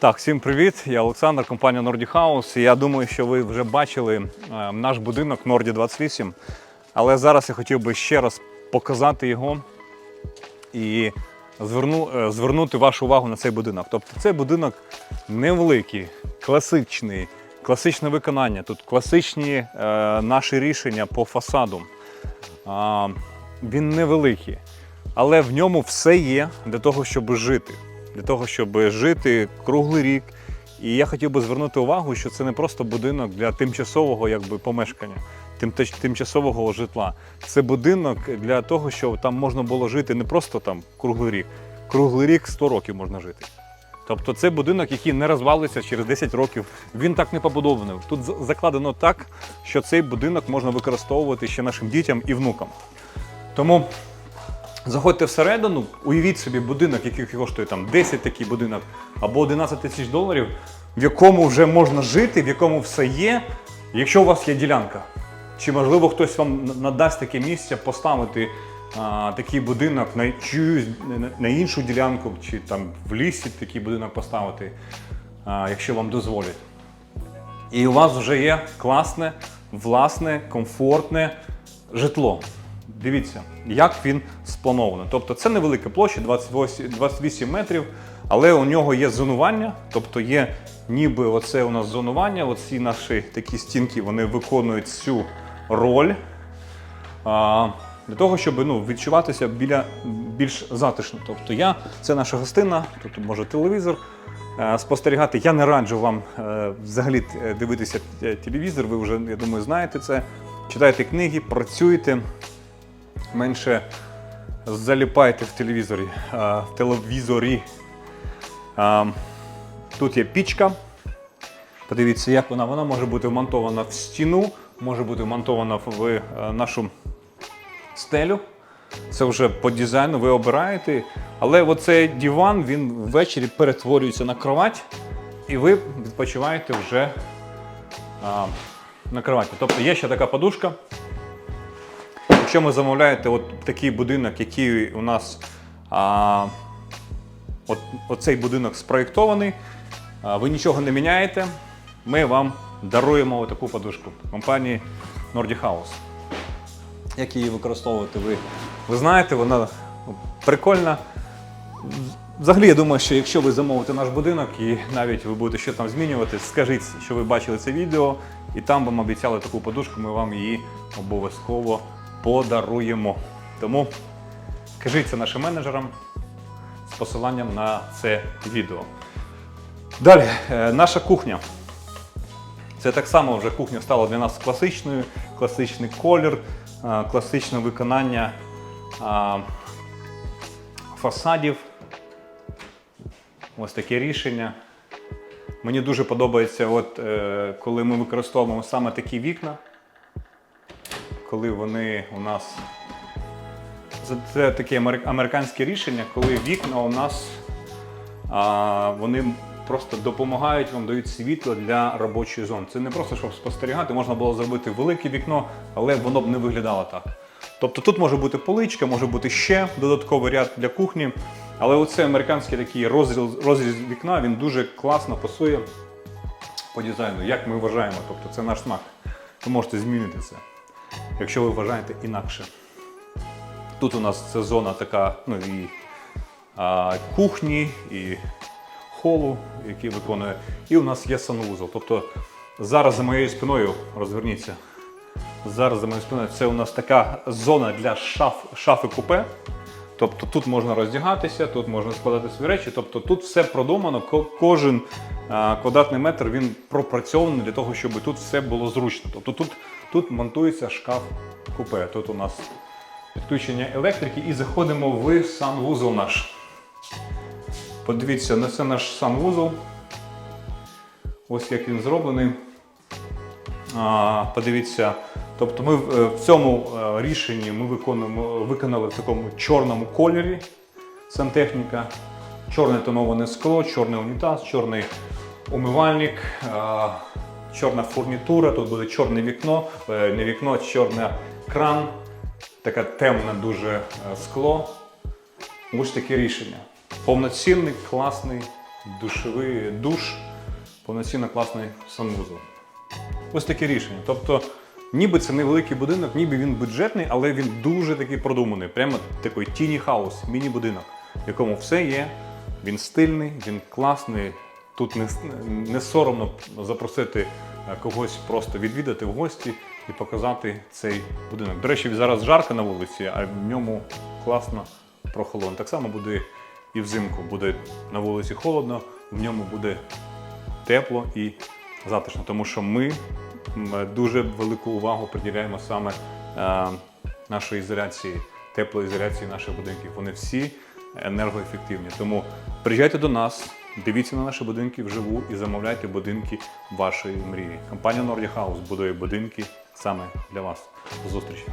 Так, всім привіт. Я Олександр, компанія Nordic House. Я думаю, що ви вже бачили е, наш будинок Norді 28. Але зараз я хотів би ще раз показати його і зверну, е, звернути вашу увагу на цей будинок. Тобто цей будинок невеликий, класичний, класичне виконання. Тут класичні е, наші рішення по фасаду. А, він невеликий, але в ньому все є для того, щоб жити. Для того, щоб жити круглий рік. І я хотів би звернути увагу, що це не просто будинок для тимчасового якби, помешкання, тим, тимчасового житла. Це будинок для того, щоб там можна було жити не просто там круглий рік, круглий рік 100 років можна жити. Тобто це будинок, який не розвалиться через 10 років. Він так не побудований. Тут закладено так, що цей будинок можна використовувати ще нашим дітям і внукам. Тому заходьте всередину, уявіть собі будинок, який коштує там 10 такий будинок або 11 тисяч доларів, в якому вже можна жити, в якому все є, якщо у вас є ділянка. Чи можливо хтось вам надасть таке місце поставити а, такий будинок на чиюсь на, іншу ділянку, чи там в лісі такий будинок поставити, а, якщо вам дозволять. І у вас вже є класне, власне, комфортне житло. Дивіться, як він сплановано. Тобто це невелика площа, 28, 28 метрів, але у нього є зонування, тобто є ніби оце у нас зонування, оці наші такі стінки вони виконують цю роль. А, для того, щоб ну, відчуватися біля більш затишно. Тобто я, це наша гостина, тут може телевізор е, спостерігати. Я не раджу вам е, взагалі е, дивитися телевізор, ви вже, я думаю, знаєте це. Читайте книги, працюйте, менше заліпайте в телевізорі. е, в телевізорі. А, Тут є пічка. Подивіться, як вона. Вона може бути вмонтована в стіну, може бути вмонтована в е, нашу стелю. Це вже по дизайну ви обираєте. Але оцей диван він ввечері перетворюється на кровать, і ви відпочиваєте вже а, на кроваті. Тобто є ще така подушка. Якщо ви замовляєте от такий будинок, який у нас а, от, оцей будинок спроєктований, а, ви нічого не міняєте, ми вам даруємо таку подушку компанії Nordic House. Як її використовувати, ви, ви знаєте, вона прикольна. Взагалі, я думаю, що якщо ви замовите наш будинок і навіть ви будете що там змінювати, скажіть, що ви бачили це відео, і там вам обіцяли таку подушку, ми вам її обов'язково подаруємо. Тому кажіть це нашим менеджерам з посиланням на це відео. Далі, е, наша кухня. Це так само вже кухня стала для нас класичною, класичний колір, класичне виконання фасадів. Ось таке рішення. Мені дуже подобається, от, е, коли ми використовуємо саме такі вікна, коли вони у нас. Це, таке американське рішення, коли вікна у нас а, вони просто допомагають вам, дають світло для робочої зони. Це не просто щоб спостерігати, можна було зробити велике вікно, але воно б не виглядало так. Тобто тут може бути поличка, може бути ще додатковий ряд для кухні. Але оцей американський такий розріз, розріз вікна він дуже класно пасує по дизайну, як ми вважаємо. Тобто це наш смак. Ви можете змінити це, якщо ви вважаєте інакше. Тут у нас це зона така, ну і а, кухні, і холу, який виконує. І у нас є санвузол. Тобто зараз за моєю спиною, розверніться. Зараз за моєю спиною це у нас така зона для шаф, шафи купе. Тобто тут можна роздягатися, тут можна складати свої речі. Тобто тут все продумано, кожен а, квадратний метр він пропрацьований для того, щоб тут все було зручно. Тобто тут, тут монтується шкаф купе. Тут у нас підключення електрики і заходимо в санвузол наш. Подивіться, на це наш санвузол. Ось як він зроблений. А, подивіться, тобто ми в, е, цьому е, рішенні ми виконуємо, виконали в такому чорному кольорі сантехніка. Чорне тоноване скло, чорний унітаз, чорний умивальник, а, чорна фурнітура, тут буде чорне вікно, е, не вікно, а чорний кран, таке темне дуже е, скло. Ось таке рішення. Повноцінний, класний душовий душ, повноцінно класний санвузол. Ось таке рішення. Тобто, ніби це невеликий будинок, ніби він бюджетний, але він дуже такий продуманий. Прямо такий тіні хаус, міні-будинок, в якому все є. Він стильний, він класний. Тут не, не соромно запросити е, когось просто відвідати в гості і показати цей будинок. До речі, зараз жарко на вулиці, а в ньому класно прохолодно. Так само буде і взимку. Буде на вулиці холодно, в ньому буде тепло і затишно, тому що ми дуже велику увагу приділяємо саме е, нашої ізоляції, теплоізоляції наших будинків. Вони всі енергоефективні. Тому приїжджайте до нас, дивіться на наші будинки вживу і замовляйте будинки вашої мрії. Компанія Nordic House будує будинки саме для вас. До зустрічі!